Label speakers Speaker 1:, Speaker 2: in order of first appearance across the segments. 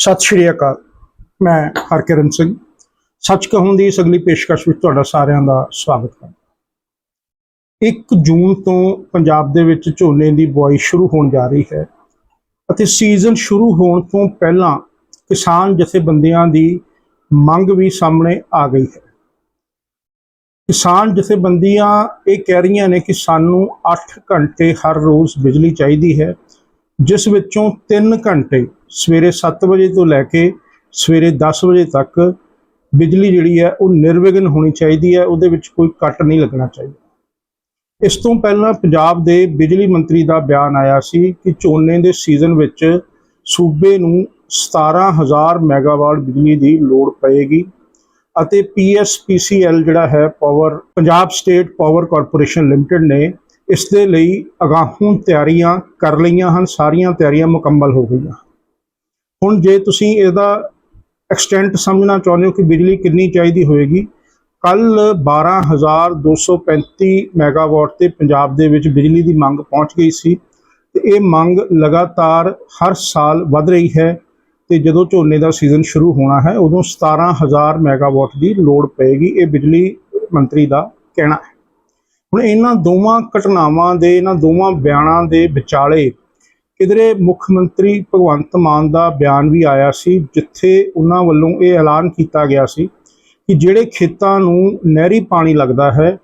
Speaker 1: ਸਤਿ ਸ਼੍ਰੀ ਅਕਾਲ। ਮੈਂ ਹਰਕਿਰਨ ਸਿੰਘ। ਸੱਚ ਕਹੂੰ ਦੀ ਇਸ ਅਗਲੀ ਪੇਸ਼ਕਸ਼ ਵਿੱਚ ਤੁਹਾਡਾ ਸਾਰਿਆਂ ਦਾ ਸਵਾਗਤ ਹੈ। 1 ਜੂਨ ਤੋਂ ਪੰਜਾਬ ਦੇ ਵਿੱਚ ਝੋਨੇ ਦੀ ਬੁਆਈ ਸ਼ੁਰੂ ਹੋਣ ਜਾ ਰਹੀ ਹੈ ਅਤੇ ਸੀਜ਼ਨ ਸ਼ੁਰੂ ਹੋਣ ਤੋਂ ਪਹਿਲਾਂ ਕਿਸਾਨ ਜਥੇਬੰਦੀਆਂ ਦੀ ਮੰਗ ਵੀ ਸਾਹਮਣੇ ਆ ਗਈ ਹੈ। ਕਿਸਾਨ ਜਥੇਬੰਦੀਆਂ ਇਹ ਕਹਿ ਰਹੀਆਂ ਨੇ ਕਿ ਸਾਨੂੰ 8 ਘੰਟੇ ਹਰ ਰੋਜ਼ ਬਿਜਲੀ ਚਾਹੀਦੀ ਹੈ ਜਿਸ ਵਿੱਚੋਂ 3 ਘੰਟੇ ਸਵੇਰੇ 7 ਵਜੇ ਤੋਂ ਲੈ ਕੇ ਸਵੇਰੇ 10 ਵਜੇ ਤੱਕ ਬਿਜਲੀ ਜਿਹੜੀ ਹੈ ਉਹ ਨਿਰਵਿਘਨ ਹੋਣੀ ਚਾਹੀਦੀ ਹੈ, ਉਹਦੇ ਵਿੱਚ ਕੋਈ ਕੱਟ ਨਹੀਂ ਲੱਗਣਾ ਚਾਹੀਦਾ। ਇਸ ਤੋਂ ਪਹਿਲਾਂ ਪੰਜਾਬ ਦੇ ਬਿਜਲੀ ਮੰਤਰੀ ਦਾ ਬਿਆਨ ਆਇਆ ਸੀ ਕਿ ਝੋਨੇ ਦੇ ਸੀਜ਼ਨ ਵਿੱਚ ਸੂਬੇ ਨੂੰ 17000 ਮੈਗਾਵਾਟ ਬਿਜਲੀ ਦੀ ਲੋੜ ਪਏਗੀ ਅਤੇ PSPCL ਜਿਹੜਾ ਹੈ power Punjab state power corporation limited ਨੇ ਇਸ ਦੇ ਲਈ ਅਗਾਹੋਂ ਤਿਆਰੀਆਂ ਕਰ ਲਈਆਂ ਹਨ, ਸਾਰੀਆਂ ਤਿਆਰੀਆਂ ਮੁਕੰਮਲ ਹੋ ਗਈਆਂ। ਹੁਣ ਜੇ ਤੁਸੀਂ ਇਹਦਾ ਐਕਸਟੈਂਟ ਸਮਝਣਾ ਚਾਹੁੰਦੇ ਹੋ ਕਿ ਬਿਜਲੀ ਕਿੰਨੀ ਚਾਹੀਦੀ ਹੋਏਗੀ, ਕੱਲ 12235 ਮੈਗਾਵਾਟ ਤੇ ਪੰਜਾਬ ਦੇ ਵਿੱਚ ਬਿਜਲੀ ਦੀ ਮੰਗ ਪਹੁੰਚ ਗਈ ਸੀ ਤੇ ਇਹ ਮੰਗ ਲਗਾਤਾਰ ਹਰ ਸਾਲ ਵਧ ਰਹੀ ਹੈ ਤੇ ਜਦੋਂ ਝੋਨੇ ਦਾ ਸੀਜ਼ਨ ਸ਼ੁਰੂ ਹੋਣਾ ਹੈ, ਉਦੋਂ 17000 ਮੈਗਾਵਾਟ ਦੀ ਲੋੜ ਪਏਗੀ, ਇਹ ਬਿਜਲੀ ਮੰਤਰੀ ਦਾ ਕਹਿਣਾ ਹੈ। ਹੁਣ ਇਹਨਾਂ ਦੋਵਾਂ ਘਟਨਾਵਾਂ ਦੇ, ਇਹਨਾਂ ਦੋਵਾਂ ਬਿਆਨਾਂ ਦੇ ਵਿਚਾਲੇ ਕਿਧਰੇ ਮੁੱਖ ਮੰਤਰੀ ਭਗਵੰਤ ਮਾਨ ਦਾ ਬਿਆਨ ਵੀ ਆਇਆ ਸੀ, ਜਿੱਥੇ ਉਹਨਾਂ ਵੱਲੋਂ ਇਹ ਐਲਾਨ ਕੀਤਾ ਗਿਆ ਸੀ ਕਿ ਜਿਹੜੇ ਖੇਤਾਂ ਨੂੰ ਨਹਿਰੀ ਪਾਣੀ ਲੱਗਦਾ ਹੈ,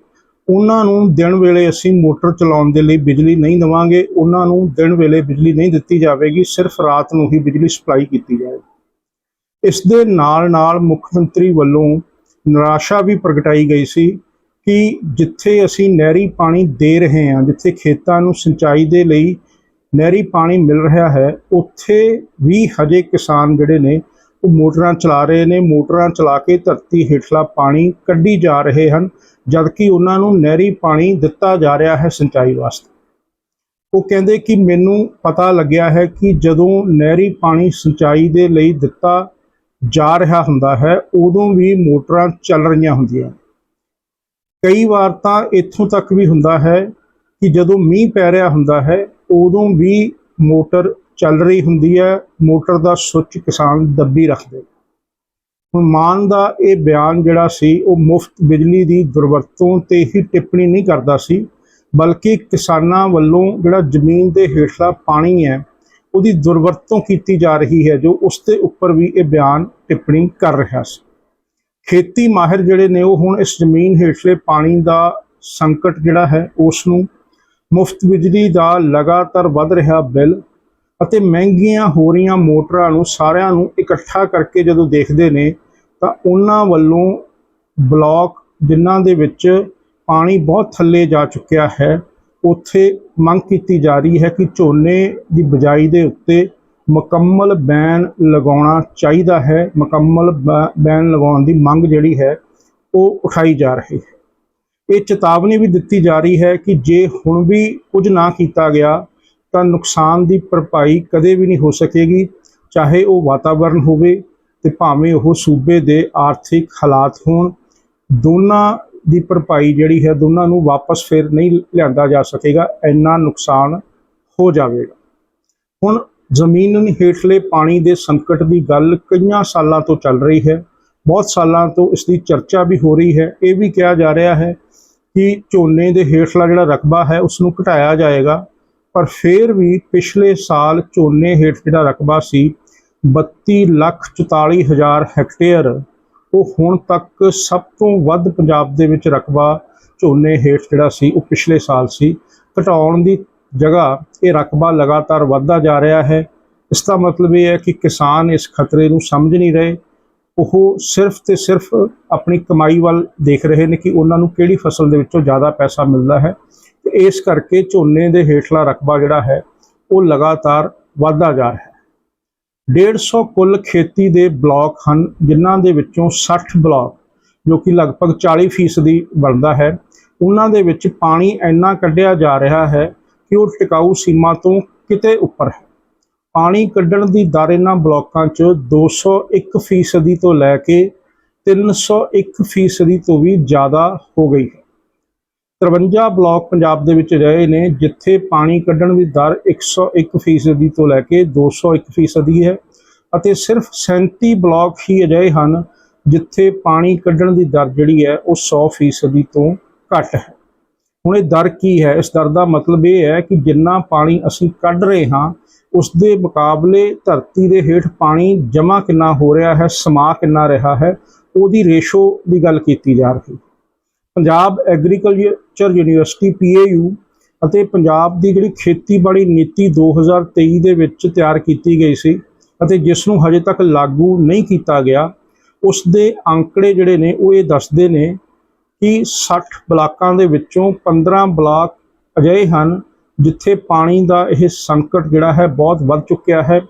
Speaker 1: ਉਹਨਾਂ ਨੂੰ ਦਿਨ ਵੇਲੇ ਅਸੀਂ ਮੋਟਰ ਚਲਾਉਣ ਦੇ ਲਈ ਬਿਜਲੀ ਨਹੀਂ ਦੇਵਾਂਗੇ, ਉਹਨਾਂ ਨੂੰ ਦਿਨ ਵੇਲੇ ਬਿਜਲੀ ਨਹੀਂ ਦਿੱਤੀ ਜਾਵੇਗੀ, ਸਿਰਫ ਰਾਤ ਨੂੰ ਹੀ ਬਿਜਲੀ ਸਪਲਾਈ ਕੀਤੀ ਜਾਏਗੀ ਇਸ ਦੇ ਨਾਲ ਨਾਲ ਮੁੱਖ ਮੰਤਰੀ ਵੱਲੋਂ ਨਿਰਾਸ਼ਾ ਵੀ ਪ੍ਰਗਟਾਈ ਗਈ ਸੀ ਕਿ ਜਿੱਥੇ ਅਸੀਂ ਨਹਿਰੀ ਪਾਣੀ ਦੇ ਰਹੇ ਹਾਂ, ਜਿੱਥੇ ਖੇਤਾਂ ਨੂੰ ਸਿੰਚਾਈ ਦੇ ਲਈ ਨਹਿਰੀ ਪਾਣੀ ਮਿਲ ਰਿਹਾ ਹੈ, ਉੱਥੇ ਵੀ ਹਜੇ ਕਿਸਾਨ ਜਿਹੜੇ ਨੇ, ਉਹ ਮੋਟਰਾਂ ਚਲਾ ਰਹੇ ਨੇ, ਮੋਟਰਾਂ ਚਲਾ ਕੇ ਧਰਤੀ ਹੇਠਲਾ ਪਾਣੀ ਕੱਢੀ ਜਾ ਰਹੇ ਹਨ, ਜਦਕਿ ਉਹਨਾਂ ਨੂੰ ਨਹਿਰੀ ਪਾਣੀ ਦਿੱਤਾ ਜਾ ਰਿਹਾ ਹੈ ਸਿੰਚਾਈ ਵਾਸਤੇ। ਉਹ ਕਹਿੰਦੇ ਕਿ ਮੈਨੂੰ ਪਤਾ ਲੱਗਿਆ ਹੈ ਕਿ ਜਦੋਂ ਨਹਿਰੀ ਪਾਣੀ ਸਿੰਚਾਈ ਦੇ ਲਈ ਦਿੱਤਾ ਜਾ ਰਿਹਾ ਹੁੰਦਾ ਹੈ, ਉਦੋਂ ਵੀ ਮੋਟਰਾਂ ਚੱਲ ਰਹੀਆਂ ਹੁੰਦੀਆਂ। ਕਈ ਵਾਰ ਤਾਂ ਇੱਥੋਂ ਤੱਕ ਵੀ ਹੁੰਦਾ ਹੈ ਕਿ ਜਦੋਂ ਮੀਂਹ ਪੈ ਰਿਹਾ ਹੁੰਦਾ ਹੈ, ਉਦੋਂ ਵੀ ਮੋਟਰ ਚੱਲ ਰਹੀ ਹੁੰਦੀ ਹੈ, ਮੋਟਰ ਦਾ ਸੁੱਚ ਕਿਸਾਨ ਦੱਬੀ ਰੱਖਦੇ। ਹੁਣ ਮਾਨ ਦਾ ਇਹ ਬਿਆਨ ਜਿਹੜਾ ਸੀ, ਉਹ ਮੁਫਤ ਬਿਜਲੀ ਦੀ ਦੁਰਵਰਤੋਂ ਤੇ ਹੀ ਟਿੱਪਣੀ ਨਹੀਂ ਕਰਦਾ ਸੀ, ਬਲਕਿ ਕਿਸਾਨਾਂ ਵੱਲੋਂ ਜਿਹੜਾ ਜ਼ਮੀਨ ਦੇ ਹੇਠਲਾ ਪਾਣੀ ਹੈ, ਉਹਦੀ ਦੁਰਵਰਤੋਂ ਕੀਤੀ ਜਾ ਰਹੀ ਹੈ, ਜੋ ਉਸ ਦੇ ਉੱਪਰ ਵੀ ਇਹ ਬਿਆਨ ਟਿੱਪਣੀ ਕਰ ਰਿਹਾ ਸੀ। ਖੇਤੀ ਮਾਹਿਰ ਜਿਹੜੇ ਨੇ ਉਹ ਹੁਣ ਇਸ ਜ਼ਮੀਨ ਹੇਠਲੇ ਪਾਣੀ ਦਾ ਸੰਕਟ ਜਿਹੜਾ ਹੈ ਉਸ ਨੂੰ ਮੁਫਤ ਬਿਜਲੀ ਦਾ ਲਗਾਤਾਰ ਵੱਧ ਰਿਹਾ ਬਿੱਲ ਅਤੇ ਮਹਿੰਗੀਆਂ ਹੋ ਰਹੀਆਂ ਮੋਟਰਾਂ ਨੂੰ ਸਾਰਿਆਂ ਨੂੰ ਇਕੱਠਾ ਕਰਕੇ ਜਦੋਂ ਦੇਖਦੇ ਨੇ ਤਾਂ ਉਹਨਾਂ ਵੱਲੋਂ ਬਲਾਕ ਜਿਨ੍ਹਾਂ ਦੇ ਵਿੱਚ ਪਾਣੀ ਬਹੁਤ ਥੱਲੇ ਜਾ ਚੁੱਕਿਆ ਹੈ, ਉੱਥੇ ਮੰਗ ਕੀਤੀ ਜਾ ਰਹੀ ਹੈ ਕਿ ਝੋਨੇ ਦੀ ਬਜਾਈ ਦੇ ਉੱਤੇ ਮੁਕੰਮਲ ਬੈਨ ਲਗਾਉਣਾ ਚਾਹੀਦਾ ਹੈ। ਮੁਕੰਮਲ ਬੈ- ਬੈਨ ਲਗਾਉਣ ਦੀ ਮੰਗ ਜਿਹੜੀ ਹੈ, ਉਹ ਉਠਾਈ ਜਾ ਰਹੀ ਹੈ। ਇਹ ਚੇਤਾਵਨੀ ਵੀ ਦਿੱਤੀ ਜਾ ਰਹੀ ਹੈ ਕਿ ਜੇ ਹੁਣ ਵੀ ਕੁਝ ਨਾ ਕੀਤਾ ਗਿਆ, ਤਾਂ ਨੁਕਸਾਨ ਦੀ ਭਰਪਾਈ ਕਦੇ ਵੀ ਨਹੀਂ ਹੋ ਸਕੇਗੀ। ਚਾਹੇ ਉਹ ਵਾਤਾਵਰਣ ਹੋਵੇ ਤੇ ਭਾਵੇਂ ਉਹ ਸੂਬੇ ਦੇ ਆਰਥਿਕ ਹਾਲਾਤ ਹੋਣ, ਦੋਨਾਂ ਦੀ ਭਰਪਾਈ ਜਿਹੜੀ ਹੈ, ਦੋਨਾਂ ਨੂੰ ਵਾਪਸ ਫਿਰ ਨਹੀਂ ਲਿਆਂਦਾ ਜਾ ਸਕੇਗਾ। ਇੰਨਾ ਨੁਕਸਾਨ ਹੋ ਜਾਵੇਗਾ। ਹੁਣ ਜ਼ਮੀਨ ਹੇਠਲੇ ਪਾਣੀ ਦੇ ਸੰਕਟ ਦੀ ਗੱਲ ਕਈਆਂ ਸਾਲਾਂ ਤੋਂ ਚੱਲ ਰਹੀ ਹੈ। ਬਹੁਤ ਸਾਲਾਂ ਤੋਂ ਇਸ ਦੀ ਚਰਚਾ ਵੀ ਹੋ ਰਹੀ ਹੈ। ਇਹ ਵੀ ਕਿਹਾ ਜਾ ਰਿਹਾ ਹੈ ਕਿ ਝੋਨੇ ਦੇ ਹੇਠਲਾ ਜਿਹੜਾ ਰਕਬਾ ਹੈ, ਉਸ ਨੂੰ ਘਟਾਇਆ ਜਾਏਗਾ। ਪਰ ਫਿਰ ਵੀ ਪਿਛਲੇ ਸਾਲ ਝੋਨੇ ਹੇਠ ਜਿਹੜਾ ਰਕਬਾ ਸੀ 32 ਲੱਖ 44 ਹਜ਼ਾਰ ਹੈਕਟੇਅਰ, ਉਹ ਹੁਣ ਤੱਕ ਸਭ ਤੋਂ ਵੱਧ ਪੰਜਾਬ ਦੇ ਵਿੱਚ ਰਕਬਾ ਝੋਨੇ ਹੇਠ ਜਿਹੜਾ ਸੀ, ਉਹ ਪਿਛਲੇ ਸਾਲ ਸੀ। ਘਟਾਉਣ ਦੀ ਜਗ੍ਹਾ ਇਹ ਰਕਬਾ ਲਗਾਤਾਰ ਵੱਧਦਾ ਜਾ ਰਿਹਾ ਹੈ। ਇਸ ਦਾ ਮਤਲਬ ਇਹ ਹੈ ਕਿ ਕਿਸਾਨ ਇਸ ਖਤਰੇ ਨੂੰ ਸਮਝ ਨਹੀਂ ਰਹੇ। ਉਹ ਸਿਰਫ ਤੇ ਸਿਰਫ ਆਪਣੀ ਕਮਾਈ ਵੱਲ ਦੇਖ ਰਹੇ ਨੇ ਕਿ ਉਹਨਾਂ ਨੂੰ ਕਿਹੜੀ ਫਸਲ ਦੇ ਵਿੱਚੋਂ ਜ਼ਿਆਦਾ ਪੈਸਾ ਮਿਲਦਾ ਹੈ। ਤੇ ਇਸ ਕਰਕੇ ਝੋਨੇ ਦੇ ਹੇਠਲਾ ਰਕਬਾ ਜਿਹੜਾ ਹੈ, ਉਹ ਲਗਾਤਾਰ ਵੱਧਦਾ ਜਾ ਰਿਹਾ ਹੈ। 150 ਕੁੱਲ ਖੇਤੀ ਦੇ ਬਲਾਕ ਹਨ, ਜਿਨ੍ਹਾਂ ਦੇ ਵਿੱਚੋਂ 60 ਬਲਾਕ, ਜੋ ਕਿ ਲਗਭਗ 40% ਫੀਸਦੀ ਬਣਦਾ ਹੈ। ਉਹਨਾਂ ਦੇ ਵਿੱਚ ਪਾਣੀ ਇੰਨਾ ਕੱਢਿਆ ਜਾ ਰਿਹਾ ਹੈ ਕਿ ਉਹ ਟਿਕਾਊ ਸੀਮਾ ਤੋਂ ਕਿਤੇ ਉੱਪਰ ਹੈ? ਪਾਣੀ ਕੱਢਣ ਦੀ ਦਰ ਇਹਨਾਂ ਬਲਾਕਾਂ 'ਚ 201% ਫੀਸਦੀ ਤੋਂ ਲੈ ਕੇ 301% ਫੀਸਦੀ ਤੋਂ ਵੀ ਜ਼ਿਆਦਾ ਹੋ ਗਈ ਹੈ। 53 ਬਲਾਕ ਪੰਜਾਬ ਦੇ ਵਿੱਚ ਰਹੇ ਨੇ, ਜਿੱਥੇ ਪਾਣੀ ਕੱਢਣ ਦੀ ਦਰ 101% ਫੀਸਦੀ ਤੋਂ ਲੈ ਕੇ 201% ਫੀਸਦੀ ਹੈ ਅਤੇ ਸਿਰਫ 37 ਬਲਾਕ ਹੀ ਅਜਿਹੇ ਹਨ ਜਿੱਥੇ ਪਾਣੀ ਕੱਢਣ ਦੀ ਦਰ ਜਿਹੜੀ ਹੈ ਉਹ 100% ਤੋਂ ਘੱਟ ਹੈ। ਹੁਣ ਇਹ ਦਰ ਕੀ ਹੈ? ਇਸ ਦਰ ਦਾ ਮਤਲਬ ਇਹ ਹੈ ਕਿ ਜਿੰਨਾ ਪਾਣੀ ਅਸੀਂ ਕੱਢ ਰਹੇ ਹਾਂ, ਉਸ ਦੇ ਮੁਕਾਬਲੇ ਧਰਤੀ ਦੇ ਹੇਠ ਪਾਣੀ ਜਮ੍ਹਾਂ ਕਿੰਨਾ ਹੋ ਰਿਹਾ ਹੈ, ਸਮਾ ਕਿੰਨਾ ਰਿਹਾ ਹੈ, ਉਹਦੀ ਰੇਸ਼ੋ ਦੀ ਗੱਲ ਕੀਤੀ ਜਾ ਰਹੀ ਪੰਜਾਬ ਐਗਰੀਕਲਚਰ ਯੂਨੀਵਰਸਿਟੀ, ਪੀਏਯੂ, ਅਤੇ ਪੰਜਾਬ ਦੀ ਜਿਹੜੀ ਖੇਤੀਬਾੜੀ ਨੀਤੀ 2023 ਦੇ ਵਿੱਚ ਤਿਆਰ ਕੀਤੀ ਗਈ ਸੀ ਅਤੇ ਜਿਸ ਨੂੰ ਹਜੇ ਤੱਕ ਲਾਗੂ ਨਹੀਂ ਕੀਤਾ ਗਿਆ, ਉਸ ਦੇ ਅੰਕੜੇ ਜਿਹੜੇ ਨੇ, ਉਹ ਇਹ ਦੱਸਦੇ ਨੇ ਕਿ 60 ਬਲਾਕਾਂ ਦੇ ਵਿੱਚੋਂ 15 ਬਲਾਕ ਅਜਿਹੇ ਹਨ ਜਿੱਥੇ ਪਾਣੀ ਦਾ ਇਹ ਸੰਕਟ ਜਿਹੜਾ ਹੈ ਬਹੁਤ ਵੱਧ ਚੁੱਕਿਆ ਹੈ,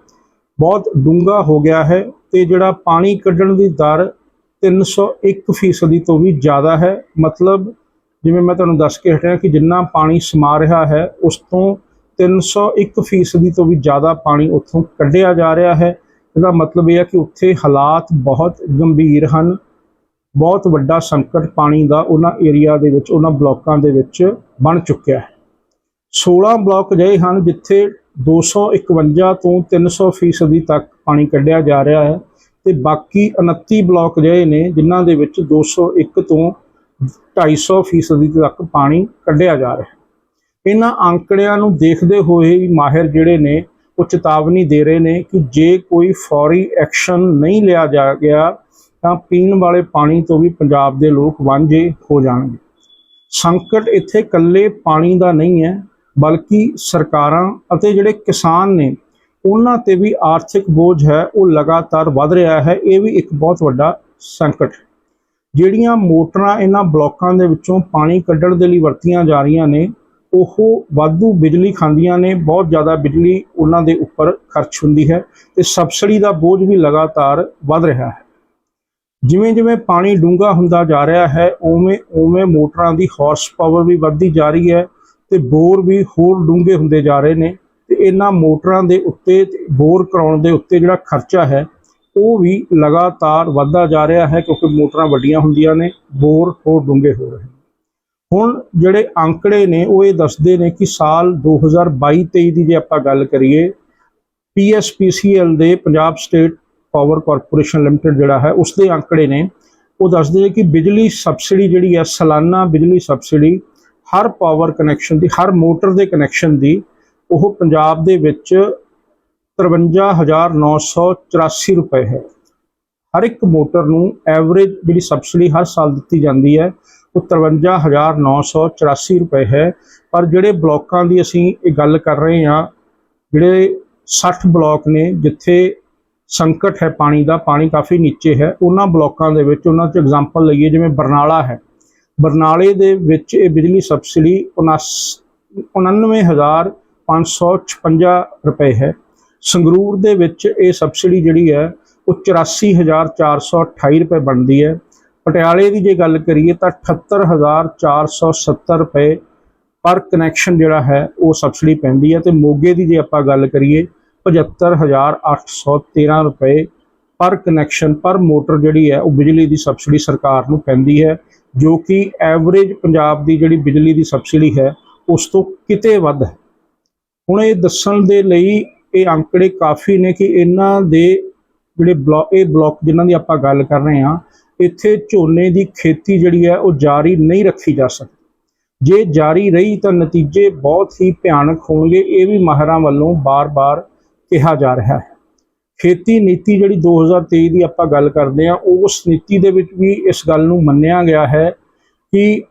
Speaker 1: ਬਹੁਤ ਡੂੰਘਾ ਹੋ ਗਿਆ ਹੈ ਤੇ ਜਿਹੜਾ ਪਾਣੀ ਕੱਢਣ ਦੀ ਦਰ 301 ਫੀਸਦੀ ਤੋਂ ਵੀ ਜ਼ਿਆਦਾ ਹੈ। ਮਤਲਬ ਜਿਵੇਂ ਮੈਂ ਤੁਹਾਨੂੰ ਦੱਸ ਕੇ ਹਟਿਆ ਕਿ ਜਿੰਨਾ ਪਾਣੀ ਸਮਾ ਰਿਹਾ ਹੈ, ਉਸ ਤੋਂ 301 ਫੀਸਦੀ ਤੋਂ ਵੀ ਜ਼ਿਆਦਾ ਪਾਣੀ ਉੱਥੋਂ ਕੱਢਿਆ ਜਾ ਰਿਹਾ ਹੈ। ਇਹਦਾ ਮਤਲਬ ਇਹ ਹੈ ਕਿ ਉੱਥੇ ਹਾਲਾਤ ਬਹੁਤ ਗੰਭੀਰ ਹਨ। ਬਹੁਤ ਵੱਡਾ ਸੰਕਟ ਪਾਣੀ ਦਾ ਉਹਨਾਂ ਏਰੀਆ ਦੇ ਵਿੱਚ, ਉਹਨਾਂ ਬਲਾਕਾਂ ਦੇ ਵਿੱਚ ਬਣ ਚੁੱਕਿਆ ਹੈ। 16 ਬਲਾਕ ਅਜਿਹੇ ਹਨ ਜਿੱਥੇ 251 ਤੋਂ 300 ਫੀਸਦੀ ਤੱਕ ਪਾਣੀ ਕੱਢਿਆ ਜਾ ਰਿਹਾ ਹੈ ਤੇ ਬਾਕੀ 29 ਬਲਾਕ ਅਜਿਹੇ ਨੇ ਜਿਨ੍ਹਾਂ ਦੇ ਵਿੱਚ 201 ਤੋਂ 250 ਫੀਸਦੀ ਤੱਕ ਪਾਣੀ ਕੱਢਿਆ ਜਾ ਰਿਹਾ ਹੈ। ਇਹਨਾਂ ਅੰਕੜਿਆਂ ਨੂੰ ਦੇਖਦੇ ਹੋਏ ਮਾਹਿਰ ਜਿਹੜੇ ਨੇ ਉਹ ਚੇਤਾਵਨੀ ਦੇ ਰਹੇ ਨੇ ਕਿ ਜੇ ਕੋਈ ਫੌਰੀ ਐਕਸ਼ਨ ਨਹੀਂ ਲਿਆ ਜਾ ਗਿਆ ਤਾਂ ਪੀਣ ਵਾਲੇ ਪਾਣੀ ਤੋਂ ਵੀ ਪੰਜਾਬ ਦੇ ਲੋਕ ਵਾਂਝੇ ਹੋ ਜਾਣਗੇ। ਸੰਕਟ ਇੱਥੇ ਇਕੱਲੇ ਪਾਣੀ ਦਾ ਨਹੀਂ ਹੈ, ਬਲਕਿ ਸਰਕਾਰਾਂ ਅਤੇ ਜਿਹੜੇ ਕਿਸਾਨ ਨੇ, ਉਹਨਾਂ ਤੇ ਵੀ ਆਰਥਿਕ ਬੋਝ ਹੈ, ਉਹ ਲਗਾਤਾਰ ਵੱਧ ਰਿਹਾ ਹੈ। ਇਹ ਵੀ ਇੱਕ ਬਹੁਤ ਵੱਡਾ ਸੰਕਟ ਹੈ। ਜਿਹੜੀਆਂ ਮੋਟਰਾਂ ਇਹਨਾਂ ਬਲਾਕਾਂ ਦੇ ਵਿੱਚੋਂ ਪਾਣੀ ਕੱਢਣ ਦੇ ਲਈ ਵਰਤੀਆਂ ਜਾ ਰਹੀਆਂ ਨੇ, ਉਹ ਵਾਧੂ ਬਿਜਲੀ ਖਾਂਦੀਆਂ ਨੇ, ਬਹੁਤ ਜ਼ਿਆਦਾ ਬਿਜਲੀ ਉਹਨਾਂ ਦੇ ਉੱਪਰ ਖਰਚ ਹੁੰਦੀ ਹੈ ਤੇ ਸਬਸਿਡੀ ਦਾ ਬੋਝ ਵੀ ਲਗਾਤਾਰ ਵੱਧ ਰਿਹਾ ਹੈ। ਜਿਵੇਂ ਜਿਵੇਂ ਪਾਣੀ ਡੂੰਘਾ ਹੁੰਦਾ ਜਾ ਰਿਹਾ ਹੈ, ਉਵੇਂ ਉਵੇਂ ਮੋਟਰਾਂ ਦੀ ਹਾਰਸ ਪਾਵਰ ਵੀ ਵੱਧਦੀ ਜਾ ਰਹੀ ਹੈ ਤੇ ਬੋਰ ਵੀ ਹੋਰ ਡੂੰਘੇ ਹੁੰਦੇ ਜਾ ਰਹੇ ਨੇ ਤੇ ਇਹਨਾਂ ਮੋਟਰਾਂ ਦੇ ਉੱਤੇ ਤੇ ਬੋਰ ਕਰਾਉਣ ਦੇ ਉੱਤੇ ਜਿਹੜਾ ਖਰਚਾ ਹੈ, ਉਹ ਵੀ ਲਗਾਤਾਰ ਵੱਧਦਾ ਜਾ ਰਿਹਾ ਹੈ ਕਿਉਂਕਿ ਮੋਟਰਾਂ ਵੱਡੀਆਂ ਹੁੰਦੀਆਂ ਨੇ, ਬੋਰ ਹੋਰ ਡੂੰਘੇ ਹੋ ਰਹੇ ਨੇ। ਹੁਣ ਜਿਹੜੇ ਅੰਕੜੇ ਨੇ, ਉਹ ਇਹ ਦੱਸਦੇ ਨੇ ਕਿ ਸਾਲ 2022-23 ਦੀ ਜੇ ਆਪਾਂ ਗੱਲ ਕਰੀਏ ਪੀਐਸਪੀਸੀਐਲ ਦੇ Punjab state power corporation limited ਜਿਹੜਾ ਹੈ ਉਸ ਦੇ ਅੰਕੜੇ ਨੇ। ਉਹ ਦੱਸਦੇ ਨੇ ਕਿ ਬਿਜਲੀ ਸਬਸਿਡੀ ਜਿਹੜੀ ਹੈ, ਸਾਲਾਨਾ ਬਿਜਲੀ ਸਬਸਿਡੀ ਹਰ ਪਾਵਰ ਕਨੈਕਸ਼ਨ ਦੀ, ਹਰ ਮੋਟਰ ਦੇ ਕਨੈਕਸ਼ਨ ਦੀ, ਉਹ ਪੰਜਾਬ ਦੇ ਵਿੱਚ 53984 ਰੁਪਏ ਹੈ। ਹਰ ਇੱਕ ਮੋਟਰ ਨੂੰ ਐਵਰੇਜ ਜਿਹੜੀ ਸਬਸਿਡੀ ਹਰ ਸਾਲ ਦਿੱਤੀ ਜਾਂਦੀ ਹੈ, ਉਹ 53984 ਰੁਪਏ ਹੈ। ਪਰ ਜਿਹੜੇ ਬਲਾਕਾਂ ਦੀ ਅਸੀਂ ਇਹ ਗੱਲ ਕਰ ਰਹੇ ਹਾਂ, ਜਿਹੜੇ 60 ਬਲਾਕ ਨੇ, ਜਿੱਥੇ ਸੰਕਟ ਹੈ ਪਾਣੀ ਦਾ, ਪਾਣੀ ਕਾਫੀ ਨੀਚੇ ਹੈ। ਉਹਨਾਂ ਬਲਾਕਾਂ ਦੇ ਵਿੱਚ ਉਹਨਾਂ 'ਚ ਐਗਜ਼ਾਮਪਲ ਲਈਏ, ਜਿਵੇਂ ਬਰਨਾਲਾ ਹੈ। ਬਰਨਾਲੇ ਦੇ ਵਿੱਚ ਇਹ ਬਿਜਲੀ ਸਬਸਿਡੀ 99556 ਰੁਪਏ ਹੈ। ਸੰਗਰੂਰ ਦੇ ਵਿੱਚ ਇਹ ਸਬਸਿਡੀ ਜਿਹੜੀ ਹੈ, ਉਹ 84428 ਰੁਪਏ ਬਣਦੀ ਹੈ। ਪਟਿਆਲੇ ਦੀ ਜੇ ਗੱਲ ਕਰੀਏ ਤਾਂ 78470 ਰੁਪਏ ਪਰ ਕਨੈਕਸ਼ਨ ਜਿਹੜਾ ਹੈ, ਉਹ ਸਬਸਿਡੀ ਪੈਂਦੀ ਹੈ। ਤੇ ਮੋਗੇ ਦੀ ਜੇ ਆਪਾਂ ਗੱਲ ਕਰੀਏ 75813 ਰੁਪਏ ਪਰ ਕਨੈਕਸ਼ਨ ਪਰ ਮੋਟਰ ਜਿਹੜੀ ਹੈ, ਉਹ ਬਿਜਲੀ ਦੀ ਸਬਸਿਡੀ ਸਰਕਾਰ ਨੂੰ ਪੈਂਦੀ ਹੈ, ਜੋ ਕਿ ਐਵਰੇਜ ਪੰਜਾਬ ਦੀ ਜਿਹੜੀ ਬਿਜਲੀ ਦੀ ਸਬਸਿਡੀ ਹੈ, ਉਸ ਤੋਂ ਕਿਤੇ ਵੱਧ ਹੈ। ਹੁਣ ਇਹ ਦੱਸਣ ਦੇ ਲਈ ਇਹ ਅੰਕੜੇ ਕਾਫੀ ਨੇ ਕਿ ਇਹਨਾਂ ਦੇ ਜਿਹੜੇ ਬਲਾਕ ਇਹ ਬਲਾਕ ਜਿਨ੍ਹਾਂ ਦੀ ਆਪਾਂ ਗੱਲ ਕਰ ਰਹੇ ਹਾਂ, ਇੱਥੇ ਝੋਨੇ ਦੀ ਖੇਤੀ ਜਿਹੜੀ ਹੈ, ਉਹ ਜਾਰੀ ਨਹੀਂ ਰੱਖੀ ਜਾ ਸਕਦੀ। ਜੇ ਜਾਰੀ ਰਹੀ ਤਾਂ ਨਤੀਜੇ ਬਹੁਤ ਹੀ ਭਿਆਨਕ ਹੋਣਗੇ। ਇਹ ਵੀ ਮਾਹਰਾਂ ਵੱਲੋਂ ਬਾਰ-ਬਾਰ ਕਿਹਾ ਜਾ ਰਿਹਾ ਹੈ। ਖੇਤੀ ਨੀਤੀ ਜਿਹੜੀ 2023 ਦੀ ਆਪਾਂ ਗੱਲ ਕਰਦੇ ਹਾਂ, ਉਸ ਨੀਤੀ ਦੇ ਵਿੱਚ ਵੀ ਇਸ ਗੱਲ ਨੂੰ ਮੰਨਿਆ ਗਿਆ ਹੈ ਕਿ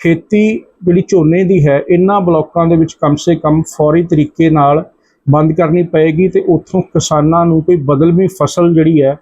Speaker 1: ਖੇਤੀ ਜਿਹੜੀ ਝੋਨੇ ਦੀ ਹੈ, ਇਹਨਾਂ ਬਲਾਕਾਂ ਦੇ ਵਿੱਚ ਕਮ ਸੇ ਕਮ ਫੌਰੀ ਤਰੀਕੇ ਨਾਲ ਬੰਦ ਕਰਨੀ ਪਏਗੀ ਤੇ ਉੱਥੋਂ ਕਿਸਾਨਾਂ ਨੂੰ ਕੋਈ ਬਦਲਵੀਂ ਫਸਲ ਜਿਹੜੀ ਹੈ,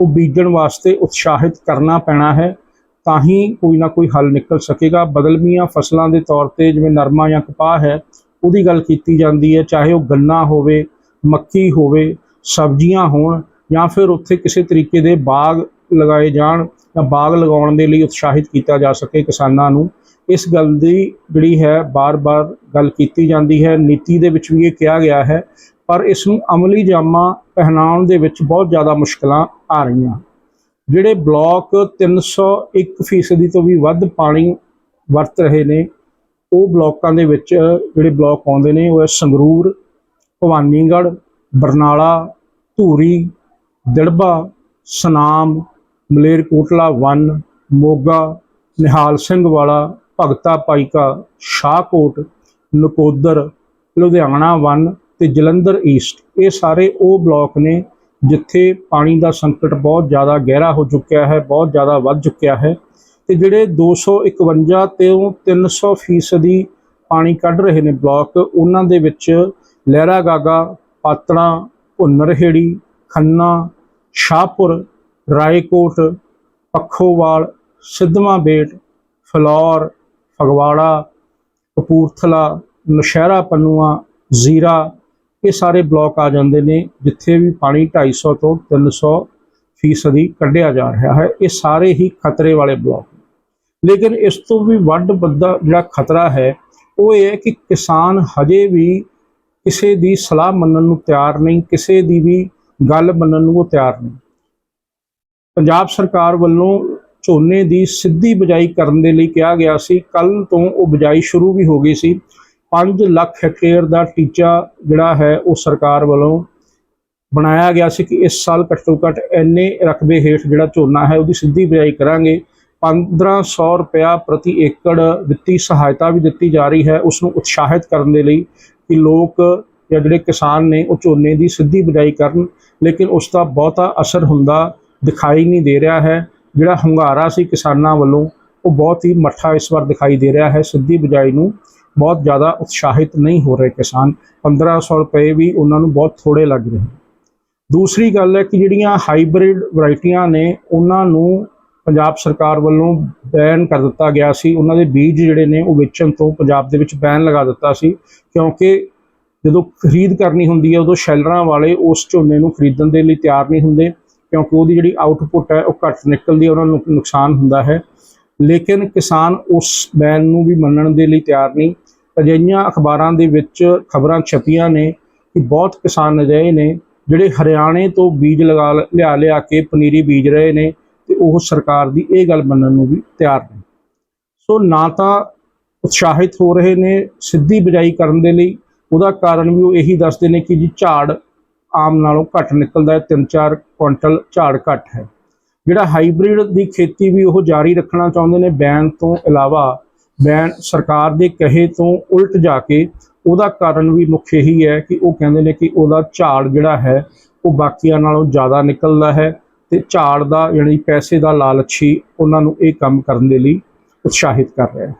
Speaker 1: ਉਹ ਬੀਜਣ ਵਾਸਤੇ ਉਤਸ਼ਾਹਿਤ ਕਰਨਾ ਪੈਣਾ ਹੈ। ਤਾਂ ਹੀ ਕੋਈ ਨਾ ਕੋਈ ਹੱਲ ਨਿਕਲ ਸਕੇਗਾ। ਬਦਲਵੀਆਂ ਫਸਲਾਂ ਦੇ ਤੌਰ ਤੇ ਜਿਵੇਂ ਨਰਮਾ ਜਾਂ ਕਪਾਹ ਹੈ, ਉਹਦੀ ਗੱਲ ਕੀਤੀ ਜਾਂਦੀ ਹੈ, ਚਾਹੇ ਉਹ ਗੰਨਾ ਹੋਵੇ ਮੱਕੀ ਹੋਵੇ, ਸਬਜ਼ੀਆਂ ਹੋਣ ਜਾਂ ਫਿਰ ਉੱਥੇ ਕਿਸੇ ਤਰੀਕੇ ਦੇ ਬਾਗ ਲਗਾਏ ਜਾਣ ਜਾਂ ਬਾਗ ਲਗਾਉਣ ਦੇ ਲਈ ਉਤਸ਼ਾਹਿਤ ਕੀਤਾ ਜਾ ਸਕੇ ਕਿਸਾਨਾਂ ਨੂੰ। ਇਸ ਗੱਲ ਦੀ ਜਿਹੜੀ ਹੈ, ਬਾਰ-ਬਾਰ ਗੱਲ ਕੀਤੀ ਜਾਂਦੀ ਹੈ। ਨੀਤੀ ਦੇ ਵਿੱਚ ਵੀ ਇਹ ਕਿਹਾ ਗਿਆ ਹੈ, ਪਰ ਇਸ ਨੂੰ ਅਮਲੀ ਜਾਮਾ ਪਹਿਨਾਉਣ ਦੇ ਵਿੱਚ ਬਹੁਤ ਜ਼ਿਆਦਾ ਮੁਸ਼ਕਲਾਂ ਆ ਰਹੀਆਂ। ਜਿਹੜੇ ਬਲਾਕ 301 ਫੀਸਦੀ ਤੋਂ ਵੀ ਵੱਧ ਪਾਣੀ ਵਰਤ ਰਹੇ ਨੇ, ਉਹ ਬਲਾਕਾਂ ਦੇ ਵਿੱਚ ਜਿਹੜੇ ਬਲਾਕ ਆਉਂਦੇ ਨੇ, ਉਹ ਹੈ ਸੰਗਰੂਰ ਭਵਾਨੀਗੜ੍ਹ, ਬਰਨਾਲਾ, ਧੂਰੀ, ਦਿੜਬਾ, ਸਨਾਮ, ਮਲੇਰਕੋਟਲਾ 1 ਮੋਗਾ, ਨਿਹਾਲ ਸਿੰਘ ਵਾਲਾ, ਭਗਤਾ ਪਾਈਕਾ ਸ਼ਾਹਕੋਟ, ਨਕੋਦਰ, ਲੁਧਿਆਣਾ 1 ਤੇ ਜਲੰਧਰ ਈਸਟ। ਇਹ ਸਾਰੇ ਉਹ ਬਲਾਕ ਨੇ ਜਿੱਥੇ ਪਾਣੀ ਦਾ ਸੰਕਟ ਬਹੁਤ ਜ਼ਿਆਦਾ ਗਹਿਰਾ ਹੋ ਚੁੱਕਿਆ ਹੈ, ਬਹੁਤ ਜ਼ਿਆਦਾ ਵੱਧ ਚੁੱਕਿਆ ਹੈ ਤੇ ਜਿਹੜੇ 251 ਤੋਂ ਉਹ 300 ਫੀਸਦੀ ਪਾਣੀ ਕੱਢ ਰਹੇ ਨੇ ਬਲਾਕ, ਉਹਨਾਂ ਦੇ ਵਿੱਚ ਲਹਿਰਾ ਗਾਗਾ ਪਾਤੜਾ ਭੁੰਨਰਹੇੜੀ, ਖੰਨਾ, ਸ਼ਾਹਪੁਰ, ਰਾਏਕੋਟ, ਪੱਖੋਵਾਲ ਸਿੱਧਵਾਂ ਬੇਟ ਫਲੌਰ, ਫਗਵਾੜਾ, ਕਪੂਰਥਲਾ, ਨੌਸ਼ਹਿਰਾ ਪੰਨੂਆ, ਜ਼ੀਰਾ, ਇਹ ਸਾਰੇ ਬਲਾਕ ਆ ਜਾਂਦੇ ਨੇ, ਜਿੱਥੇ ਵੀ ਪਾਣੀ 250 ਤੋਂ 300 ਫੀਸਦੀ ਕੱਢਿਆ ਜਾ ਰਿਹਾ ਹੈ। ਇਹ ਸਾਰੇ ਹੀ ਖਤਰੇ ਵਾਲੇ ਬਲਾਕ ਲੇਕਿਨ ਇਸ ਤੋਂ ਵੀ ਵੱਡ ਵੱਡਾ ਜਿਹੜਾ ਖਤਰਾ ਹੈ, ਉਹ ਇਹ ਹੈ ਕਿ ਕਿਸਾਨ ਹਜੇ ਵੀ ਕਿਸੇ ਦੀ ਸਲਾਹ ਮੰਨਣ ਨੂੰ ਤਿਆਰ ਨਹੀਂ, ਕਿਸੇ ਦੀ ਵੀ ਗੱਲ ਮੰਨਣ ਨੂੰ ਉਹ ਤਿਆਰ ਨਹੀਂ। ਪੰਜਾਬ ਸਰਕਾਰ ਵੱਲੋਂ ਝੋਨੇ ਦੀ ਸਿੱਧੀ ਬਿਜਾਈ ਕਰਨ ਦੇ ਲਈ ਕਿਹਾ ਗਿਆ ਸੀ। ਕੱਲ ਤੋਂ ਉਹ ਬਿਜਾਈ ਸ਼ੁਰੂ ਵੀ ਹੋ ਗਈ ਸੀ। 5 ਲੱਖ ਹੈਕਟੇਅਰ ਦਾ ਟੀਚਾ ਜਿਹੜਾ ਹੈ, ਉਹ ਸਰਕਾਰ ਵੱਲੋਂ ਬਣਾਇਆ ਗਿਆ ਸੀ ਕਿ ਇਸ ਸਾਲ ਘੱਟੋ ਘੱਟ ਇੰਨੇ ਰਕਬੇ ਹੇਠ ਜਿਹੜਾ ਝੋਨਾ ਹੈ, ਉਹਦੀ ਸਿੱਧੀ ਬਿਜਾਈ ਕਰਾਂਗੇ। 1500 ਰੁਪਇਆ ਪ੍ਰਤੀ ਏਕੜ ਵਿੱਤੀ ਸਹਾਇਤਾ ਵੀ ਦਿੱਤੀ ਜਾ ਰਹੀ ਹੈ, ਉਸ ਨੂੰ ਉਤਸ਼ਾਹਿਤ ਕਰਨ ਦੇ ਲਈ ਕਿ ਲੋਕ ਜਾਂ ਜਿਹੜੇ ਕਿਸਾਨ ਨੇ ਉਹ ਝੋਨੇ ਦੀ ਸਿੱਧੀ ਬਿਜਾਈ ਕਰਨ, ਲੇਕਿਨ ਉਸ ਦਾ ਬਹੁਤਾ ਅਸਰ ਹੁੰਦਾ ਦਿਖਾਈ ਨਹੀਂ ਦੇ ਰਿਹਾ ਹੈ। ਜਿਹੜਾ ਹੁੰਗਾਰਾ ਸੀ ਕਿਸਾਨਾਂ ਵੱਲੋਂ, ਉਹ ਬਹੁਤ ਹੀ ਮੱਠਾ ਇਸ ਵਾਰ ਦਿਖਾਈ ਦੇ ਰਿਹਾ ਹੈ। ਸਿੱਧੀ ਬਿਜਾਈ ਨੂੰ ਬਹੁਤ ਜ਼ਿਆਦਾ ਉਤਸ਼ਾਹਿਤ ਨਹੀਂ ਹੋ ਰਹੇ ਕਿਸਾਨ। 1500 ਰੁਪਏ ਵੀ ਉਹਨਾਂ ਨੂੰ ਬਹੁਤ ਥੋੜੇ ਲੱਗ ਰਹੇ ਦੂਸਰੀ ਗੱਲ ਹੈ ਕਿ ਜਿਹੜੀਆਂ ਹਾਈਬ੍ਰਿਡ ਵੈਰਾਈਟੀਆਂ ਨੇ, ਉਹਨਾਂ ਨੂੰ ਪੰਜਾਬ ਸਰਕਾਰ ਵੱਲੋਂ ਬੈਨ ਕਰ ਦਿੱਤਾ ਗਿਆ ਸੀ। ਉਹਨਾਂ ਦੇ ਬੀਜ ਜਿਹੜੇ ਨੇ ਉਹ ਵੇਚਣ ਤੋਂ ਪੰਜਾਬ ਦੇ ਵਿੱਚ ਬੈਨ ਲਗਾ ਦਿੱਤਾ ਸੀ। ਕਿਉਂਕਿ ਜਦੋਂ ਖਰੀਦ ਕਰਨੀ ਹੁੰਦੀ ਹੈ, ਉਦੋਂ ਸ਼ੈਲਰਾਂ ਵਾਲੇ ਉਸ ਝੋਨੇ ਨੂੰ ਖਰੀਦਣ ਦੇ ਲਈ ਤਿਆਰ ਨਹੀਂ ਹੁੰਦੇ। ਕਿਉਂਕਿ ਉਹਦੀ ਜਿਹੜੀ ਆਊਟਪੁੱਟ ਹੈ, ਉਹ ਘੱਟ ਨਿਕਲਦੀ ਹੈ, ਉਹਨਾਂ ਨੂੰ ਨੁਕਸਾਨ ਹੁੰਦਾ ਹੈ। ਲੇਕਿਨ ਕਿਸਾਨ ਉਸ ਬੈਨ ਨੂੰ ਵੀ ਮੰਨਣ ਦੇ ਲਈ ਤਿਆਰ ਨਹੀਂ। ਅਜਿਹੀਆਂ ਅਖਬਾਰਾਂ ਦੇ ਵਿੱਚ ਖਬਰਾਂ ਛਪੀਆਂ ਨੇ ਕਿ ਬਹੁਤ ਕਿਸਾਨ ਅਜਿਹੇ ਨੇ, ਜਿਹੜੇ ਹਰਿਆਣੇ ਤੋਂ ਬੀਜ ਲਗਾ ਲ- ਲਿਆ ਲਿਆ ਕੇ ਪਨੀਰੀ ਬੀਜ ਰਹੇ ਨੇ। ਤੇ ਉਹ ਸਰਕਾਰ ਦੀ ਇਹ ਗੱਲ ਮੰਨਣ ਨੂੰ ਵੀ ਤਿਆਰ ਨਹੀਂ ਸੋ ਨਾ ਤਾਂ ਉਤਸ਼ਾਹਿਤ ਹੋ ਰਹੇ ਨੇ ਸਿੱਧੀ ਬਿਜਾਈ ਕਰਨ ਦੇ ਲਈ, ਉਹਦਾ ਕਾਰਨ ਵੀ ਉਹ ਇਹੀ ਦੱਸਦੇ ਨੇ ਕਿ ਜੀ ਝਾੜ ਆਮ ਨਾਲੋਂ ਘੱਟ ਨਿਕਲਦਾ ਹੈ 3-4 ਕੁਇੰਟਲ ਝਾੜ ਘੱਟ ਹੈ। ਜਿਹੜਾ ਹਾਈਬ੍ਰਿਡ ਦੀ ਖੇਤੀ ਵੀ ਉਹ ਜਾਰੀ ਰੱਖਣਾ ਚਾਹੁੰਦੇ ਨੇ, ਬੈਨ ਤੋਂ ਇਲਾਵਾ ਬੈਨ ਸਰਕਾਰ ਦੇ ਕਹੇ ਤੋਂ ਉਲਟ ਜਾ ਕੇ, ਉਹਦਾ ਕਾਰਨ ਵੀ ਮੁੱਖ ਇਹੀ ਹੈ ਕਿ ਉਹ ਕਹਿੰਦੇ ਨੇ ਕਿ ਉਹਦਾ ਝਾੜ ਜਿਹੜਾ ਹੈ, ਉਹ ਬਾਕੀਆਂ ਨਾਲੋਂ ਜ਼ਿਆਦਾ ਨਿਕਲਦਾ ਹੈ। ਤੇ ਝਾੜ ਦਾ ਯਾਨੀ ਪੈਸੇ ਦਾ ਲਾਲਚੀ ਉਹਨਾਂ ਨੂੰ ਇਹ ਕੰਮ ਕਰਨ ਦੇ ਲਈ ਉਤਸ਼ਾਹਿਤ ਕਰ ਰਿਹਾ ਹੈ।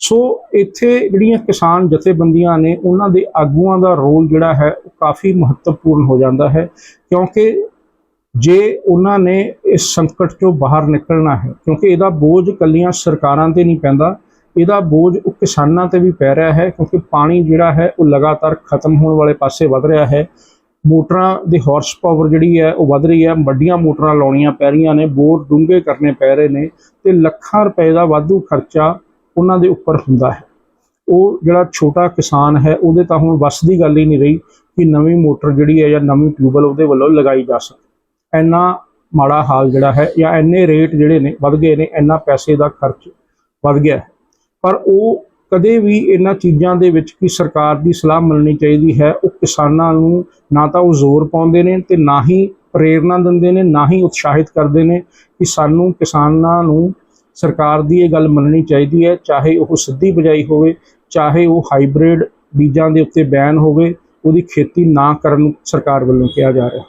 Speaker 1: ਸੋ ਇੱਥੇ ਜਿਹੜੀਆਂ ਕਿਸਾਨ ਜਥੇਬੰਦੀਆਂ ਨੇ ਉਹਨਾਂ ਦੇ ਆਗੂਆਂ ਦਾ ਰੋਲ ਜਿਹੜਾ ਹੈ ਉਹ ਕਾਫੀ ਮਹੱਤਵਪੂਰਨ ਹੋ ਜਾਂਦਾ ਹੈ, ਕਿਉਂਕਿ ਜੇ ਉਹਨਾਂ ਨੇ ਇਸ ਸੰਕਟ ਚੋਂ ਬਾਹਰ ਨਿਕਲਣਾ ਹੈ, ਕਿਉਂਕਿ ਇਹਦਾ ਬੋਝ ਕੱਲੀਆਂ ਸਰਕਾਰਾਂ ਤੇ ਨਹੀਂ ਪੈਂਦਾ, ਇਹਦਾ ਬੋਝ ਉਹ ਕਿਸਾਨਾਂ ਤੇ ਵੀ ਪੈ ਰਿਹਾ ਹੈ, ਕਿਉਂਕਿ ਪਾਣੀ ਜਿਹੜਾ ਹੈ ਉਹ ਲਗਾਤਾਰ ਖਤਮ ਹੋਣ ਵਾਲੇ ਪਾਸੇ ਵਧ ਰਿਹਾ ਹੈ ਮੋਟਰਾਂ ਦੀ ਹਾਰਸ ਪਾਵਰ ਜਿਹੜੀ ਹੈ ਉਹ ਵੱਧ ਰਹੀ ਹੈ, ਵੱਡੀਆਂ ਮੋਟਰਾਂ ਲਾਉਣੀਆਂ ਪੈ ਰਹੀਆਂ ਨੇ, ਬੋਰ ਡੂੰਘੇ ਕਰਨੇ ਪੈ ਰਹੇ ਨੇ ਤੇ ਲੱਖਾਂ ਰੁਪਏ ਦਾ ਵਾਧੂ ਖਰਚਾ ਉਹਨਾਂ ਦੇ ਉੱਪਰ ਹੁੰਦਾ ਹੈ। ਉਹ ਜਿਹੜਾ ਛੋਟਾ ਕਿਸਾਨ ਹੈ, ਉਹਦੇ ਤਾਂ ਹੁਣ ਵੱਸ ਦੀ ਗੱਲ ਹੀ ਨਹੀਂ ਰਹੀ ਕਿ ਨਵੀਂ ਮੋਟਰ ਜਿਹੜੀ ਹੈ ਜਾਂ ਨਵੀਂ ਟਿਊਬਲ ਉਹਦੇ ਵੱਲੋਂ ਲਗਾਈ ਜਾ ਸਕੇ ਇੰਨਾ ਮਾੜਾ ਹਾਲ ਜਿਹੜਾ ਹੈ ਜਾਂ ਇੰਨੇ ਰੇਟ ਜਿਹੜੇ ਨੇ ਵੱਧ ਗਏ ਨੇ, ਇੰਨਾ ਪੈਸੇ ਦਾ ਖਰਚ ਵੱਧ ਗਿਆ ਹੈ। ਪਰ ਉਹ ਕਦੇ ਵੀ ਇਹਨਾਂ ਚੀਜ਼ਾਂ ਦੇ ਵਿੱਚ ਕੀ ਸਰਕਾਰ ਦੀ ਸਲਾਹ ਮਿਲਣੀ ਚਾਹੀਦੀ ਹੈ, ਉਹ ਕਿਸਾਨਾਂ ਨੂੰ ਨਾ ਤਾਂ ਉਹ ਜ਼ੋਰ ਪਾਉਂਦੇ ਨੇ ਤੇ ਨਾ ਹੀ ਪ੍ਰੇਰਣਾ ਦਿੰਦੇ ਨੇ, ਨਾ ਹੀ ਉਤਸ਼ਾਹਿਤ ਕਰਦੇ ਨੇ ਕਿ ਸਾਨੂੰ ਕਿਸਾਨਾਂ ਨੂੰ ਸਰਕਾਰ ਦੀ ਇਹ ਗੱਲ ਮੰਨਣੀ ਚਾਹੀਦੀ ਹੈ, ਚਾਹੇ ਉਹ ਸਿੱਧੀ ਬਜਾਈ ਹੋਵੇ, ਚਾਹੇ ਉਹ ਹਾਈਬ੍ਰਿਡ ਬੀਜਾਂ ਦੇ ਉੱਤੇ ਬੈਨ ਹੋਵੇ, ਉਹਦੀ ਖੇਤੀ ਨਾ ਕਰਨ ਸਰਕਾਰ ਵੱਲੋਂ ਕਿਹਾ ਜਾ ਰਿਹਾ।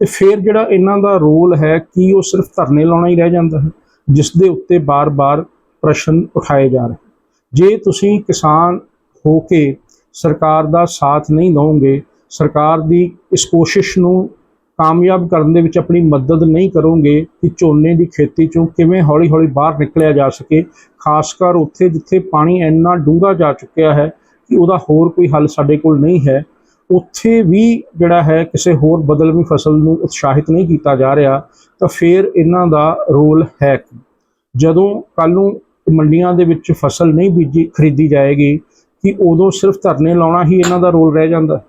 Speaker 1: ਤੇ ਫਿਰ ਜਿਹੜਾ ਇਹਨਾਂ ਦਾ ਰੋਲ ਹੈ, ਕੀ ਉਹ ਸਿਰਫ ਧਰਨੇ ਲਾਉਣਾ ਹੀ ਰਹਿ ਜਾਂਦਾ ਹੈ, ਜਿਸ ਦੇ ਉੱਤੇ ਬਾਰ-ਬਾਰ ਪ੍ਰਸ਼ਨ ਉਠਾਏ ਜਾ ਰਹੇ ਜੇ ਤੁਸੀਂ ਕਿਸਾਨ ਹੋ ਕੇ ਸਰਕਾਰ ਦਾ ਸਾਥ ਨਹੀਂ ਦਵੋਗੇ, ਸਰਕਾਰ ਦੀ ਇਸ ਕੋਸ਼ਿਸ਼ ਨੂੰ ਕਾਮਯਾਬ ਕਰਨ ਦੇ ਵਿੱਚ ਆਪਣੀ ਮਦਦ ਨਹੀਂ ਕਰੋਗੇ ਕਿ ਝੋਨੇ ਦੀ ਖੇਤੀ ਚੋਂ ਕਿਵੇਂ ਹੌਲੀ-ਹੌਲੀ ਬਾਹਰ ਨਿਕਲਿਆ ਜਾ ਸਕੇ, ਖਾਸ ਕਰ ਉੱਥੇ ਜਿੱਥੇ ਪਾਣੀ ਇੰਨਾ ਡੂੰਘਾ ਜਾ ਚੁੱਕਿਆ ਹੈ ਕਿ ਉਹਦਾ ਹੋਰ ਕੋਈ ਹੱਲ ਸਾਡੇ ਕੋਲ ਨਹੀਂ ਹੈ, ਉੱਥੇ ਵੀ ਜਿਹੜਾ ਹੈ ਕਿਸੇ ਹੋਰ ਬਦਲਵੀਂ ਫਸਲ ਨੂੰ ਉਤਸ਼ਾਹਿਤ ਨਹੀਂ ਕੀਤਾ ਜਾ ਰਿਹਾ ਤਾਂ ਫਿਰ ਇਹਨਾਂ ਦਾ ਰੋਲ ਹੈ ਕੀ? ਜਦੋਂ ਕੱਲ ਨੂੰ ਮੰਡੀਆਂ ਦੇ ਵਿੱਚ ਫਸਲ ਨਹੀਂ ਬੀਜੀ, ਖਰੀਦੀ ਜਾਏਗੀ, ਕਿ ਉਦੋਂ ਸਿਰਫ ਧਰਨੇ ਲਾਉਣਾ ਹੀ ਇਹਨਾਂ ਦਾ ਰੋਲ ਰਹਿ ਜਾਂਦਾ।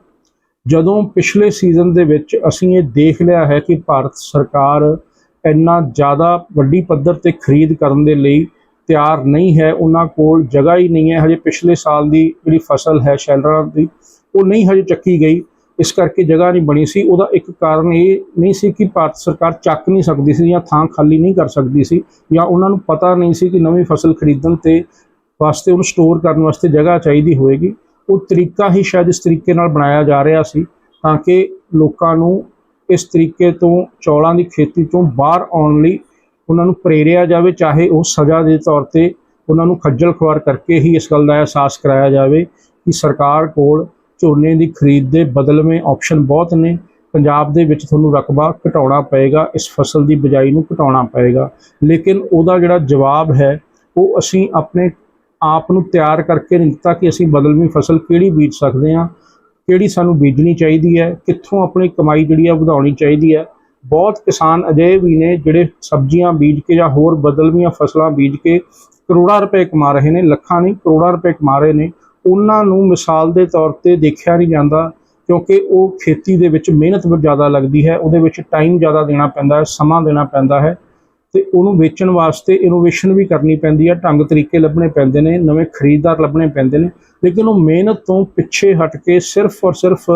Speaker 1: ਜਦੋਂ ਪਿਛਲੇ ਸੀਜ਼ਨ ਦੇ ਵਿੱਚ ਅਸੀਂ ਇਹ ਦੇਖ ਲਿਆ ਹੈ ਕਿ ਭਾਰਤ ਸਰਕਾਰ ਇੰਨਾ ਜ਼ਿਆਦਾ ਵੱਡੀ ਪੱਧਰ ਤੇ ਖਰੀਦ ਕਰਨ ਦੇ ਲਈ ਤਿਆਰ ਨਹੀਂ ਹੈ, ਉਹਨਾਂ ਕੋਲ ਜਗ੍ਹਾ ਹੀ ਨਹੀਂ ਹੈ। ਹਜੇ ਪਿਛਲੇ ਸਾਲ ਦੀ ਜਿਹੜੀ ਫਸਲ ਹੈ, ਸ਼ੈਲਰਾਂ ਦੀ, ਉਹ ਨਹੀਂ ਹਜੇ ਚੱਕੀ ਗਈ। ਇਸ ਕਰਕੇ ਜਗ੍ਹਾ ਨਹੀਂ ਬਣੀ ਸੀ। ਉਹਦਾ ਇੱਕ ਕਾਰਨ ਇਹ ਨਹੀਂ ਸੀ ਕਿ ਭਾਰਤ ਸਰਕਾਰ ਚੱਕ ਨਹੀਂ ਸਕਦੀ ਸੀ ਜਾਂ ਥਾਂ ਖਾਲੀ ਨਹੀਂ ਕਰ ਸਕਦੀ ਸੀ ਜਾਂ ਉਹਨਾਂ ਨੂੰ ਪਤਾ ਨਹੀਂ ਸੀ ਕਿ ਨਵੀਂ ਫਸਲ ਖਰੀਦਣ ਤੇ ਵਾਸਤੇ ਉਹਨੂੰ ਸਟੋਰ ਕਰਨ ਵਾਸਤੇ ਜਗ੍ਹਾ ਚਾਹੀਦੀ ਹੋਏਗੀ ਉਹ ਤਰੀਕਾ ਹੀ ਸ਼ਾਇਦ ਇਸ ਤਰੀਕੇ ਨਾਲ ਬਣਾਇਆ ਜਾ ਰਿਹਾ ਸੀ ਤਾਂ ਕਿ ਲੋਕਾਂ ਨੂੰ ਇਸ ਤਰੀਕੇ ਤੋਂ ਚੌਲਾਂ ਦੀ ਖੇਤੀ ਤੋਂ ਬਾਹਰ ਆਉਣ ਲਈ ਉਹਨਾਂ ਨੂੰ ਪ੍ਰੇਰਿਆ ਜਾਵੇ, ਚਾਹੇ ਉਹ ਸਜ਼ਾ ਦੇ ਤੌਰ ਤੇ ਉਹਨਾਂ ਨੂੰ ਖੱਜਲ ਖੁਆਰ ਕਰਕੇ ਹੀ ਇਸ ਗੱਲ ਦਾ ਅਹਿਸਾਸ ਕਰਾਇਆ ਜਾਵੇ ਕਿ ਸਰਕਾਰ ਕੋਲ ਝੋਨੇ ਦੀ ਖਰੀਦ ਦੇ ਬਦਲਵੇਂ ਆਪਸ਼ਨ ਬਹੁਤ ਨੇ। ਪੰਜਾਬ ਦੇ ਵਿੱਚ ਤੁਹਾਨੂੰ ਰਕਬਾ ਘਟਾਉਣਾ ਪਏਗਾ, ਇਸ ਫਸਲ ਦੀ ਬਿਜਾਈ ਨੂੰ ਘਟਾਉਣਾ ਪਏਗਾ। ਲੇਕਿਨ ਉਹਦਾ ਜਿਹੜਾ ਜਵਾਬ ਹੈ, ਉਹ ਅਸੀਂ ਆਪਣੇ ਆਪ ਨੂੰ ਤਿਆਰ ਕਰਕੇ ਨਹੀਂ ਦਿੱਤਾ ਕਿ ਅਸੀਂ ਬਦਲਵੀਂ ਫਸਲ ਕਿਹੜੀ ਬੀਜ ਸਕਦੇ ਹਾਂ, ਕਿਹੜੀ ਸਾਨੂੰ ਬੀਜਣੀ ਚਾਹੀਦੀ ਹੈ, ਕਿੱਥੋਂ ਆਪਣੀ ਕਮਾਈ ਜਿਹੜੀ ਆ ਵਧਾਉਣੀ ਚਾਹੀਦੀ ਹੈ। ਬਹੁਤ ਕਿਸਾਨ ਅਜੇ ਵੀ ਨੇ ਜਿਹੜੇ ਸਬਜ਼ੀਆਂ ਬੀਜ ਕੇ ਜਾਂ ਹੋਰ ਬਦਲਵੀਆਂ ਫਸਲਾਂ ਬੀਜ ਕੇ ਕਰੋੜਾਂ ਰੁਪਏ ਕਮਾ ਰਹੇ ਨੇ, ਲੱਖਾਂ ਨਹੀਂ, ਕਰੋੜਾਂ ਰੁਪਏ ਕਮਾ ਰਹੇ ਨੇ। ਉਹਨਾਂ ਨੂੰ ਮਿਸਾਲ ਦੇ ਤੌਰ ਤੇ ਦੇਖਿਆ ਨਹੀਂ ਜਾਂਦਾ, ਕਿਉਂਕਿ ਉਹ ਖੇਤੀ ਦੇ ਵਿੱਚ ਮਿਹਨਤ ਜ਼ਿਆਦਾ ਲੱਗਦੀ ਹੈ, ਉਹਦੇ ਵਿੱਚ ਟਾਈਮ ਜ਼ਿਆਦਾ ਦੇਣਾ ਪੈਂਦਾ ਹੈ, ਸਮਾਂ ਦੇਣਾ ਪੈਂਦਾ ਹੈ ਤੇ ਉਹਨੂੰ ਵੇਚਣ ਵਾਸਤੇ ਇਨੋਵੇਸ਼ਨ ਵੀ ਕਰਨੀ ਪੈਂਦੀ ਹੈ, ਢੰਗ ਤਰੀਕੇ ਲੱਭਣੇ ਪੈਂਦੇ ਨੇ, ਨਵੇਂ ਖਰੀਦਦਾਰ ਲੱਭਣੇ ਪੈਂਦੇ ਨੇ, ਲੇਕਿਨ ਉਹ ਮਿਹਨਤ ਤੋਂ ਪਿੱਛੇ ਹਟ ਕੇ ਸਿਰਫ ਔਰ ਸਿਰਫ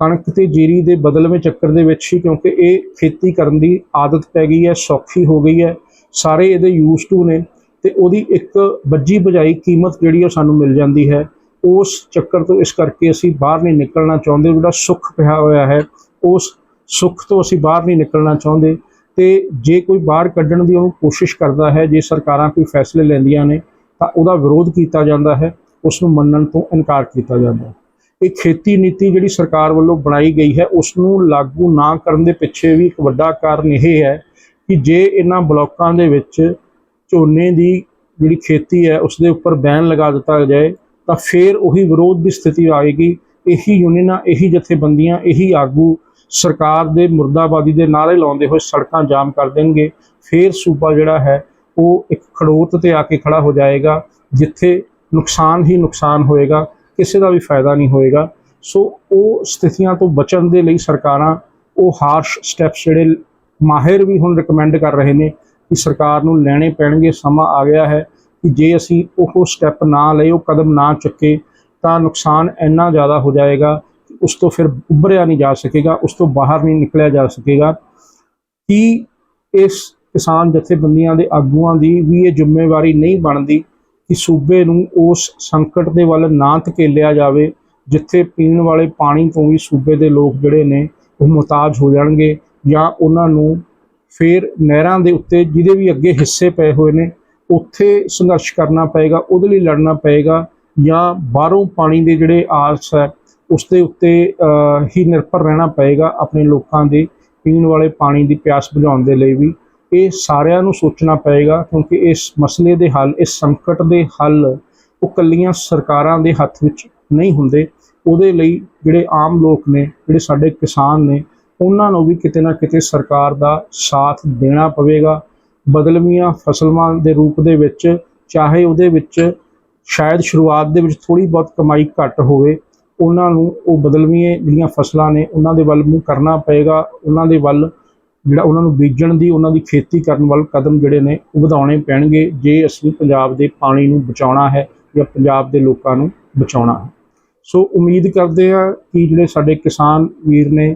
Speaker 1: ਕਣਕ ਤੇ ਜੀਰੀ ਦੇ ਬਦਲਵੇਂ ਚੱਕਰ ਦੇ ਵਿੱਚ ਹੀ, ਕਿਉਂਕਿ ਇਹ ਖੇਤੀ ਕਰਨ ਦੀ ਆਦਤ ਪੈ ਗਈ ਹੈ, ਸੌਖੀ ਹੋ ਗਈ ਹੈ, ਸਾਰੇ ਇਹਦੇ ਯੂਜ਼ ਟੂ ਨੇ। ਤੇ ਉਹਦੀ ਇੱਕ ਵੱਜੀ ਬਜਾਈ ਕੀਮਤ ਜਿਹੜੀ ਉਹ ਸਾਨੂੰ ਮਿਲ ਜਾਂਦੀ ਹੈ। ਉਸ ਚੱਕਰ ਤੋਂ ਇਸ ਕਰਕੇ ਅਸੀਂ ਬਾਹਰ ਨਹੀਂ ਨਿਕਲਣਾ ਚਾਹੁੰਦੇ। ਜਿਹੜਾ ਸੁੱਖ ਪਿਆ ਹੋਇਆ ਹੈ, ਉਸ ਸੁੱਖ ਤੋਂ ਅਸੀਂ ਬਾਹਰ ਨਹੀਂ ਨਿਕਲਣਾ ਚਾਹੁੰਦੇ। ਤੇ ਜੇ ਕੋਈ ਬਾਹਰ ਕੱਢਣ ਦੀ ਉਹ ਕੋਸ਼ਿਸ਼ ਕਰਦਾ ਹੈ, ਜੇ ਸਰਕਾਰਾਂ ਕੋਈ ਫੈਸਲੇ ਲੈਂਦੀਆਂ ਨੇ, ਤਾਂ ਉਹਦਾ ਵਿਰੋਧ ਕੀਤਾ ਜਾਂਦਾ ਹੈ, ਉਸ ਨੂੰ ਮੰਨਣ ਤੋਂ ਇਨਕਾਰ ਕੀਤਾ ਜਾਂਦਾ ਹੈ। ਇਹ ਖੇਤੀ ਨੀਤੀ ਜਿਹੜੀ ਸਰਕਾਰ ਵੱਲੋਂ ਬਣਾਈ ਗਈ ਹੈ, ਉਸ ਨੂੰ ਲਾਗੂ ਨਾ ਕਰਨ ਦੇ ਪਿੱਛੇ ਵੀ ਇੱਕ ਵੱਡਾ ਕਾਰਨ ਇਹ ਹੈ ਕਿ ਜੇ ਇਹਨਾਂ ਬਲਾਕਾਂ ਦੇ ਵਿੱਚ ਝੋਨੇ ਦੀ ਜਿਹੜੀ ਖੇਤੀ ਹੈ ਉਸ ਦੇ ਉੱਪਰ ਬੈਨ ਲਗਾ ਦਿੱਤਾ ਜਾਏ, ਤਾਂ ਫਿਰ ਉਹੀ ਵਿਰੋਧ ਦੀ ਸਥਿਤੀ ਆਏਗੀ। ਇਹੀ ਯੂਨੀਅਨਾਂ ਇਹੀ ਜਥੇਬੰਦੀਆਂ, ਇਹੀ ਆਗੂ ਸਰਕਾਰ ਦੇ ਮੁਰਦਾਬਾਦੀ ਦੇ ਨਾਰੇ ਲਾਉਂਦੇ ਹੋਏ ਸੜਕਾਂ ਜਾਮ ਕਰ ਦੇਣਗੇ। ਫਿਰ ਸੂਬਾ ਜਿਹੜਾ ਹੈ, ਉਹ ਇੱਕ ਖੜੋਤ ਤੇ ਆ ਕੇ ਖੜਾ ਹੋ ਜਾਏਗਾ, ਜਿੱਥੇ ਨੁਕਸਾਨ ਹੀ ਨੁਕਸਾਨ ਹੋਏਗਾ, ਕਿਸੇ ਦਾ ਵੀ ਫਾਇਦਾ ਨਹੀਂ ਹੋਏਗਾ। ਸੋ ਉਹ ਸਥਿਤੀਆਂ ਤੋਂ ਬਚਣ ਦੇ ਲਈ ਸਰਕਾਰਾਂ ਉਹ ਹਾਰਸ਼ ਸਟੈਪਸ ਜਿਹੜੇ ਮਾਹਿਰ ਵੀ ਹੁਣ ਰეკਮੈਂਡ ਕਰ ਰਹੇ ਨੇ ਕਿ ਸਰਕਾਰ ਨੂੰ ਲੈਣੇ ਪੈਣਗੇ, ਸਮਾਂ ਆ ਗਿਆ ਹੈ ਕਿ ਜੇ ਅਸੀਂ ਉਹ ਸਟੈਪ ਨਾ ਲਏ, ਉਹ ਕਦਮ ਨਾ ਚੁੱਕੇ, ਤਾਂ ਨੁਕਸਾਨ ਇੰਨਾ ਜ਼ਿਆਦਾ ਹੋ ਜਾਏਗਾ ਕਿ ਉਸ ਤੋਂ ਫਿਰ ਉੱਭਰਿਆ ਨਹੀਂ ਜਾ ਸਕੇਗਾ, ਉਸ ਤੋਂ ਬਾਹਰ ਨਹੀਂ ਨਿਕਲਿਆ ਜਾ ਸਕੇਗਾ। ਕਿ ਇਸ ਕਿਸਾਨ ਜਥੇਬੰਦੀਆਂ ਦੇ ਆਗੂਆਂ ਦੀ ਵੀ ਇਹ ਜ਼ਿੰਮੇਵਾਰੀ ਨਹੀਂ ਬਣਦੀ ਕਿ ਸੂਬੇ ਨੂੰ ਉਸ ਸੰਕਟ ਦੇ ਵੱਲ ਨਾ ਧਕੇਲਿਆ ਜਾਵੇ, ਜਿੱਥੇ ਪੀਣ ਵਾਲੇ ਪਾਣੀ ਤੋਂ ਵੀ ਸੂਬੇ ਦੇ ਲੋਕ ਜਿਹੜੇ ਨੇ, ਉਹ ਮੁਹਤਾਜ ਹੋ ਜਾਣਗੇ ਜਾਂ ਉਹਨਾਂ ਨੂੰ ਫਿਰ ਨਹਿਰਾਂ ਦੇ ਉੱਤੇ ਜਿਹਦੇ ਵੀ ਅੱਗੇ ਹਿੱਸੇ ਪਏ ਹੋਏ ਨੇ, ਉੱਥੇ ਸੰਘਰਸ਼ ਕਰਨਾ ਪਏਗਾ, ਉਹਦੇ ਲਈ ਲੜਨਾ ਪਏਗਾ ਜਾਂ ਬਾਹਰੋਂ ਪਾਣੀ ਦੇ ਜਿਹੜੇ ਆਸ ਹੈ, ਉਸ ਦੇ ਉੱਤੇ ਹੀ ਨਿਰਭਰ ਰਹਿਣਾ ਪਏਗਾ ਆਪਣੇ ਲੋਕਾਂ ਦੇ ਪੀਣ ਵਾਲੇ ਪਾਣੀ ਦੀ ਪਿਆਸ ਬੁਝਾਉਣ ਦੇ ਲਈ ਵੀ। ਇਹ ਸਾਰਿਆਂ ਨੂੰ ਸੋਚਣਾ ਪਏਗਾ ਕਿਉਂਕਿ ਇਸ ਮਸਲੇ ਦੇ ਹੱਲ, ਇਸ ਸੰਕਟ ਦੇ ਹੱਲ ਉਹ ਕੱਲੀਆਂ ਸਰਕਾਰਾਂ ਦੇ ਹੱਥ ਵਿੱਚ ਨਹੀਂ ਹੁੰਦੇ। ਉਹਦੇ ਲਈ ਜਿਹੜੇ ਆਮ ਲੋਕ ਨੇ, ਜਿਹੜੇ ਸਾਡੇ ਕਿਸਾਨ ਨੇ ਉਹਨਾਂ ਨੂੰ ਵੀ ਕਿਤੇ ਨਾ ਕਿਤੇ ਸਰਕਾਰ ਦਾ ਸਾਥ ਦੇਣਾ ਪਵੇਗਾ। ਬਦਲਵੀਆਂ ਫਸਲਾਂ ਦੇ ਰੂਪ ਦੇ ਵਿੱਚ, ਚਾਹੇ ਉਹਦੇ ਵਿੱਚ ਸ਼ਾਇਦ ਸ਼ੁਰੂਆਤ ਦੇ ਵਿੱਚ ਥੋੜੀ ਬਹੁਤ ਕਮਾਈ ਘੱਟ ਹੋਵੇ, ਉਹਨਾਂ ਨੂੰ ਉਹ ਬਦਲਵੀਆਂ ਜਿਹੜੀਆਂ ਫਸਲਾਂ ਨੇ ਉਹਨਾਂ ਦੇ ਵੱਲ ਮੂੰਹ ਕਰਨਾ ਪਏਗਾ। ਉਹਨਾਂ ਦੇ ਵੱਲ ਜਿਹੜਾ ਉਹਨਾਂ ਨੂੰ ਬੀਜਣ ਦੀ, ਉਹਨਾਂ ਦੀ ਖੇਤੀ ਕਰਨ ਵੱਲ ਕਦਮ ਜਿਹੜੇ ਨੇ ਉਹ ਵਧਾਉਣੇ ਪੈਣਗੇ, ਜੇ ਅਸੀਂ ਪੰਜਾਬ ਦੇ ਪਾਣੀ ਨੂੰ ਬਚਾਉਣਾ ਹੈ ਜਾਂ ਪੰਜਾਬ ਦੇ ਲੋਕਾਂ ਨੂੰ ਬਚਾਉਣਾ ਹੈ। ਸੋ ਉਮੀਦ ਕਰਦੇ ਆ ਕਿ ਜਿਹੜੇ ਸਾਡੇ ਕਿਸਾਨ ਵੀਰ ਨੇ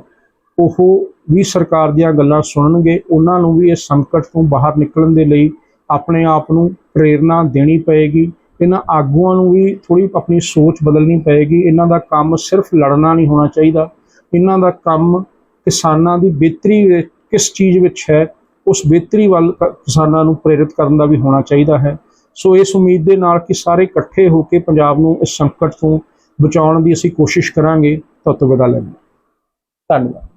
Speaker 1: ਉਹ ਵੀ ਸਰਕਾਰ ਦੀਆਂ ਗੱਲਾਂ ਸੁਣਨਗੇ, ਉਹਨਾਂ ਨੂੰ ਵੀ ਇਸ ਸੰਕਟ ਤੋਂ ਬਾਹਰ ਨਿਕਲਣ ਦੇ ਲਈ ਆਪਣੇ ਆਪ ਨੂੰ ਪ੍ਰੇਰਣਾ ਦੇਣੀ ਪਏਗੀ, ਇਹਨਾਂ ਆਗੂਆਂ ਨੂੰ ਵੀ ਥੋੜੀ ਆਪਣੀ ਸੋਚ ਬਦਲਣੀ ਪਏਗੀ, ਇਹਨਾਂ ਦਾ ਕੰਮ ਸਿਰਫ ਲੜਨਾ ਨਹੀਂ ਹੋਣਾ ਚਾਹੀਦਾ, ਇਹਨਾਂ ਦਾ ਕੰਮ ਕਿਸਾਨਾਂ ਦੀ ਬਿਹਤਰੀ ਕਿਸ ਚੀਜ਼ ਵਿੱਚ ਹੈ, ਉਸ ਬਿਹਤਰੀ ਵੱਲ ਕ- ਕਿਸਾਨਾਂ ਨੂੰ ਪ੍ਰੇਰਿਤ ਕਰਨ ਦਾ ਵੀ ਹੋਣਾ ਚਾਹੀਦਾ ਹੈ ਸੋ ਇਸ ਉਮੀਦ ਦੇ ਨਾਲ ਕਿ ਸਾਰੇ ਇਕੱਠੇ ਹੋ ਕੇ ਪੰਜਾਬ ਨੂੰ ਇਸ ਸੰਕਟ ਤੋਂ ਬਚਾਉਣ ਦੀ ਅਸੀਂ ਕੋਸ਼ਿਸ਼ ਕਰਾਂਗੇ, ਤਦ ਤੋਂ ਵਿਦਾ ਲੈਂਦੇ ਹਾਂ। ਧੰਨਵਾਦ